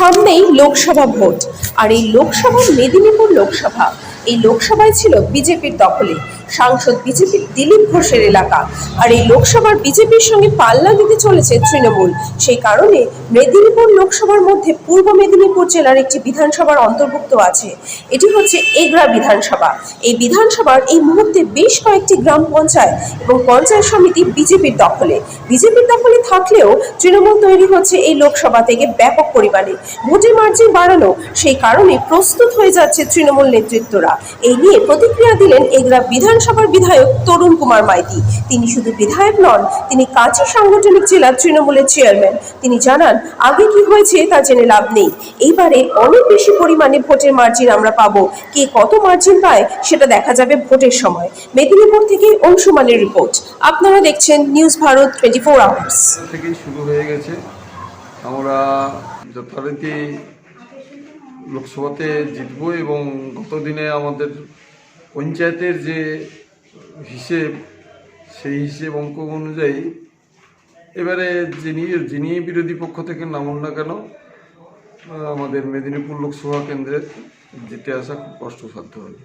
সামনেই লোকসভা ভোট। আর এই লোকসভা মেদিনীপুর লোকসভা এই লোকসভায় ছিল বিজেপির দখলে। সাংসদ বিজেপির দিলীপ ঘোষের এলাকা। আর এই লোকসভার বিজেপির সঙ্গে পাল্লা দিতে চলেছে তৃণমূল। সেই কারণে মেদিনীপুর লোকসভার মধ্যে পূর্ব মেদিনীপুর জেলার একটি বিধানসভার অন্তর্ভুক্ত আছে। এটি হচ্ছে এগরা বিধানসভা। এই বিধানসভার এই মুহূর্তে বেশ কয়েকটি গ্রাম পঞ্চায়েত এবং পঞ্চায়েত সমিতি বিজেপির দখলে। বিজেপির দখলে থাকলেও তৃণমূল তৈরি হচ্ছে এই লোকসভা থেকে ব্যাপক পরিমাণে। ভোটের মার্জিন বাড়ানো সেই কারণে প্রস্তুত হয়ে যাচ্ছে তৃণমূল নেতৃত্বরা। এই নিয়ে প্রতিক্রিয়া দিলেন এগরা বিধানসভার বিধায়ক তরুণ কুমার মাইতি। তিনি শুধু বিধায়ক নন, তিনি কাঁচি সাংগঠনিক জেলার তৃণমূলের চেয়ারম্যান। তিনি জানান, আগে কি হয়েছে তা জেনে লাভ নেই। এইবারে অনেক বেশি পরিমাণে ভোটের মার্জিন আমরা পাবো। কে কত মার্জিন পায় সেটা দেখা যাবে ভোটের সময়। মেদিনীপুর থেকে অংশুমানের রিপোর্ট। আপনারা দেখছেন news Bharat twenty four hours থেকেই শুরু হয়ে গেছে। আমরা যথারীতি লোকসভাতে জিতবো এবং গতদিনে আমাদের পঞ্চায়েতের যে হিসেব সেই হিসেব অঙ্ক অনুযায়ী এবারে যিনি যিনি বিরোধী পক্ষ থেকে নামুন না কেন আমাদের মেদিনীপুর লোকসভা কেন্দ্রে জিতে আসা খুব কষ্টসাধ্য হবে।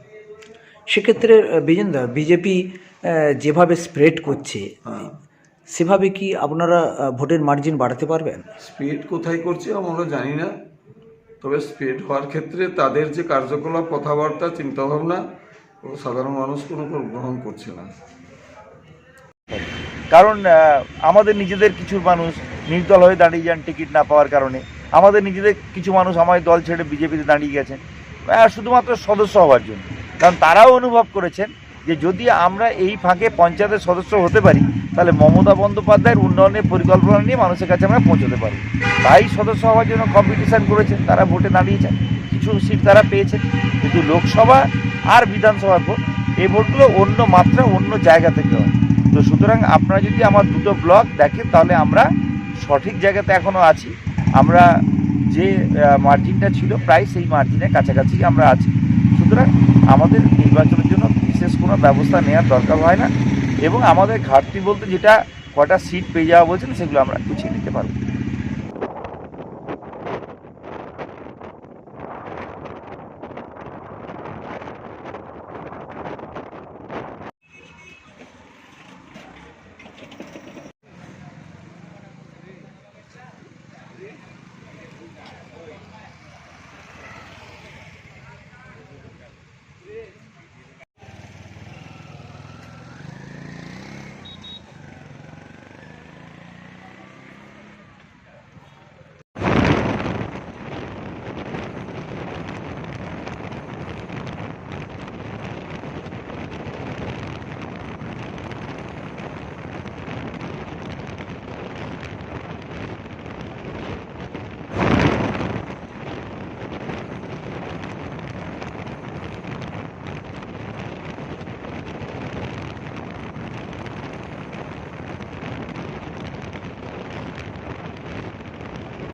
সেক্ষেত্রে বিজেন্দা বিজেপি যেভাবে স্প্রেড করছে হ্যাঁ। সেভাবে কি আপনারা ভোটের মার্জিন বাড়াতে পারবেন? স্পিড কোথায় করছে আমরা জানি না। তবে স্পিড হওয়ার ক্ষেত্রে তাদের যে কার্যকলাপ, কথাবার্তা, চিন্তাভাবনা, ও সাধারণ মানুষ কোনো গ্রহণ করছে না। কারণ আমাদের নিজেদের কিছু মানুষ নির্দল হয়ে দাঁড়িয়ে যান টিকিট না পাওয়ার কারণে। আমাদের নিজেদের কিছু মানুষ আমার দল ছেড়ে বিজেপিতে দাঁড়িয়ে গেছেন। শুধুমাত্র সদস্য হওয়ার জন্য। কারণ তারাও অনুভব করেছেন যে যদি আমরা এই ফাঁকে পঞ্চায়েতের সদস্য হতে পারি, তাহলে মমতা বন্দ্যোপাধ্যায়ের উন্নয়নের পরিকল্পনা নিয়ে মানুষের কাছে আমরা পৌঁছতে পারি তাই সদস্য হওয়ার জন্য কম্পিটিশান করেছেন, তারা ভোটে দাঁড়িয়েছেন, কিছু সিট তারা পেয়েছেন। কিন্তু লোকসভা আর বিধানসভার ভোট, এই ভোটগুলো অন্য মাত্রা, অন্য জায়গা থেকে হয়। তো সুতরাং আপনারা যদি আমার দুটো ব্লক দেখেন, তাহলে আমরা সঠিক জায়গাতে এখনও আছি। আমরা যে মার্জিনটা ছিল, প্রায় সেই মার্জিনের কাছাকাছি আমরা আছি। সুতরাং আমাদের নির্বাচনের বিশেষ কোনো ব্যবস্থা নেওয়ার দরকার হয় না। এবং আমাদের ঘাটতি বলতে যেটা কটা সিট পেয়ে যাওয়া বলছেন সেগুলো আমরা গুছিয়ে নিতে পারব।